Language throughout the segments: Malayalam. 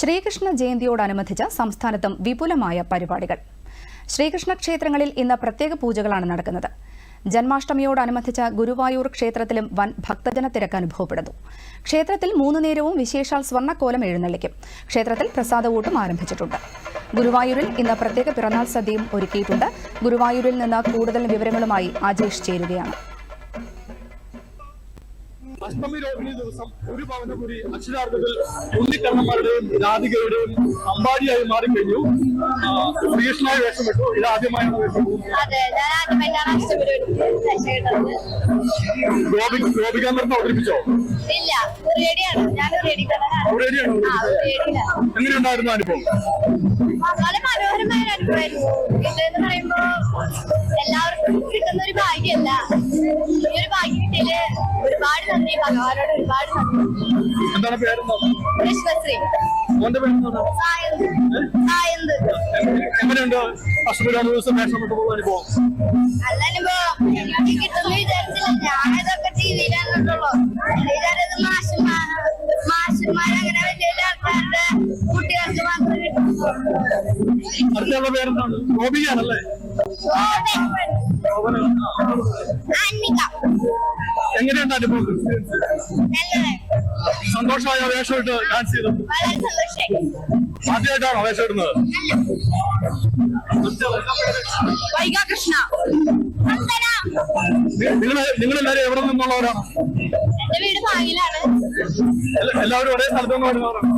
ശ്രീകൃഷ്ണ ജയന്തിയോടനുബന്ധിച്ച് സംസ്ഥാനത്തും വിപുലമായ പരിപാടികൾ. ശ്രീകൃഷ്ണ ക്ഷേത്രങ്ങളിൽ ഇന്ന് പ്രത്യേക പൂജകളാണ് നടക്കുന്നത്. ജന്മാഷ്ടമിയോടനുബന്ധിച്ച് ഗുരുവായൂർ ക്ഷേത്രത്തിലും വൻ ഭക്തജന തിരക്ക് അനുഭവപ്പെടുന്നു. ക്ഷേത്രത്തിൽ മൂന്ന് നേരവും വിശേഷാൽ സ്വർണക്കോലം എഴുന്നള്ളിക്കും. ക്ഷേത്രത്തിൽ പ്രസാദവൂട്ടും ആരംഭിച്ചിട്ടുണ്ട്. ഗുരുവായൂരിൽ ഇന്ന് പ്രത്യേക പിറന്നാൾ സദ്യയും ഒരുക്കിയിട്ടുണ്ട്. ഗുരുവായൂരിൽ നിന്ന് കൂടുതൽ വിവരങ്ങളുമായി അജേഷ് ചേരുകയാണ്. അഷ്ടമി രോഹിണി ദിവസം ഒരു പവനപുരി അക്ഷരാർത്ഥത്തിൽ ഉണ്ണിക്കണ്ണന്മാരുടെയും രാധികയുടെയും അമ്പാടിയായി മാറിക്കഴിഞ്ഞു ആ, ശ്രീകൃഷ്ണനായ വേഷം വിട്ടു ഇത് ആദ്യമായാണ് വേഷം. അതെ ഞാൻ ആദ്യമായിട്ടാണ് അഷ്ടപരിപാടിക്ക് രക്ഷപ്പെട്ടത് ഗോപി അവതരിപ്പിച്ചോ? ഇല്ല എങ്ങനെയുണ്ടായിരുന്നു അനുഭവം? വളരെ മനോഹരമായ ഒരു അനുഭവമായിരുന്നു. ഇതെന്ന് പറയുമ്പോ എല്ലാവർക്കും കിട്ടുന്ന ഒരു ഭാഗ്യമല്ല. ഈ ഒരു ഭാഗ്യം ഒരുപാട് നന്ദി. ഒരുപാട് എന്താണ് പേരെന്താ? സായന്ത്. എങ്ങനെയുണ്ട്? അസുഖം ദിവസം വേഷം വിട്ടപ്പോൾ അനുഭവം? നല്ല അനുഭവം. എനിക്ക് കിട്ടുമെന്ന് വിചാരിച്ചില്ല. ഞാനിതൊക്കെ ടി വിയിലാണ് കണ്ടുള്ളൂ വിചാരിച്ചത് മാഷന്മാർ മാഷന്മാർ അങ്ങനെ വലിയ വലിയ ആൾക്കാരുടെ കുട്ടികൾക്ക് മാത്രമേ കിട്ടുള്ളൂ. അടുത്തുള്ള പേരെന്താണ്? ഗോപിയാണല്ലേ ഗോപന. എങ്ങനെയുണ്ട് അനുഭവം? സന്തോഷമായ വേഷം ഇട്ട് ഡാൻസ് ചെയ്തു ആദ്യമായിട്ടാണോ വേഷം ഇടുന്നത് വന്ദന നിങ്ങൾ എല്ലാവരും എവിടെ നിന്നുള്ളവരാണ് എല്ലാവരും ഒരേ സ്ഥലത്ത് നിന്ന് വരുന്നവരാണ്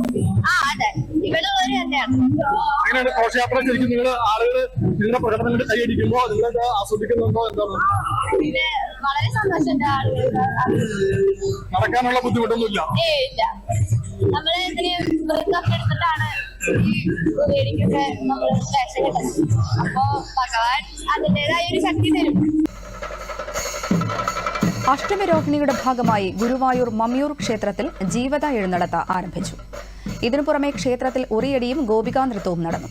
അങ്ങനെയാണ് ഘോഷയാത്ര? ശരിക്കും നിങ്ങൾ ആളുകൾ നിങ്ങളുടെ പ്രകടനങ്ങൾ കൈയടിക്കുമ്പോ നിങ്ങൾ ആസ്വദിക്കുന്നുണ്ടോ എന്താണ്? വളരെ സന്തോഷമുണ്ട് നടക്കാനുള്ള ബുദ്ധിമുട്ടൊന്നുമില്ല. ഏ ഇല്ല. നമ്മൾ വൃത്തൊക്കെ എടുത്തിട്ടാണ് ഈ നമ്മൾ വേഷം കിട്ടുന്നത് അപ്പോ ഭഗവാൻ അതിന്റെതായ ഒരു ശക്തി തരും. അഷ്ടമിരോഹിണിയുടെ ഭാഗമായി ഗുരുവായൂർ മമ്മിയൂർ ക്ഷേത്രത്തിൽ ജീവത എഴുന്നള്ളത്ത ആരംഭിച്ചു. ഇതിനു പുറമെ ക്ഷേത്രത്തിൽ ഉറിയടിയും ഗോപികാ നൃത്തവും നടന്നു.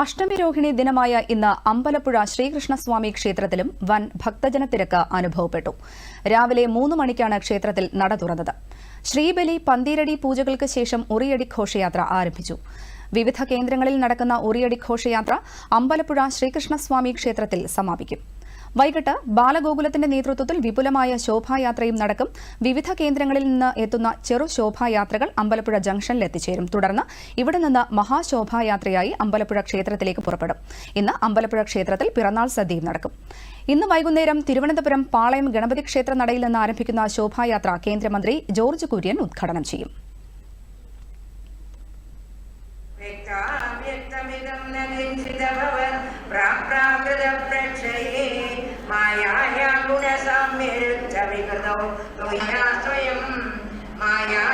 അഷ്ടമി രോഹിണി ദിനമായ ഇന്ന് അമ്പലപ്പുഴ ശ്രീകൃഷ്ണസ്വാമി ക്ഷേത്രത്തിലും വൻ ഭക്തജന തിരക്ക് അനുഭവപ്പെട്ടു. രാവിലെ മൂന്ന് മണിക്കാണ് ക്ഷേത്രത്തിൽ നട തുറന്നത്. ശ്രീബലി പന്തീരടി പൂജകൾക്ക് ശേഷം ഉറിയടി ഘോഷയാത്ര ആരംഭിച്ചു. വിവിധ കേന്ദ്രങ്ങളിൽ നടക്കുന്ന ഉറിയടി ഘോഷയാത്ര അമ്പലപ്പുഴ ശ്രീകൃഷ്ണസ്വാമി ക്ഷേത്രത്തിൽ സമാപിക്കും. വൈകിട്ട് ബാലഗോകുലത്തിന്റെ നേതൃത്വത്തിൽ വിപുലമായ ശോഭായാത്രയും നടക്കും. വിവിധ കേന്ദ്രങ്ങളിൽ നിന്ന് എത്തുന്ന ചെറു ശോഭായാത്രകൾ അമ്പലപ്പുഴ ജംഗ്ഷനിൽ എത്തിച്ചേരും. തുടർന്ന് ഇവിടെ നിന്ന് മഹാശോഭായാത്രയായി അമ്പലപ്പുഴ ക്ഷേത്രത്തിലേക്ക് പുറപ്പെടും. ഇന്ന് അമ്പലപ്പുഴ ക്ഷേത്രത്തിൽ പിറന്നാൾ സദ്യയും നടക്കും. ഇന്ന് വൈകുന്നേരം തിരുവനന്തപുരം പാളയം ഗണപതി ക്ഷേത്ര നടയിൽ നിന്ന് ആരംഭിക്കുന്ന ശോഭായാത്ര കേന്ദ്രമന്ത്രി ജോർജ് കുര്യൻ ഉദ്ഘാടനം ചെയ്യും. പ്രാപ്രാകൃത ന മായാ ഗുണസമ്യരുദ്ധ വികൃതോ തൊയ്യാശ്രയം മായാ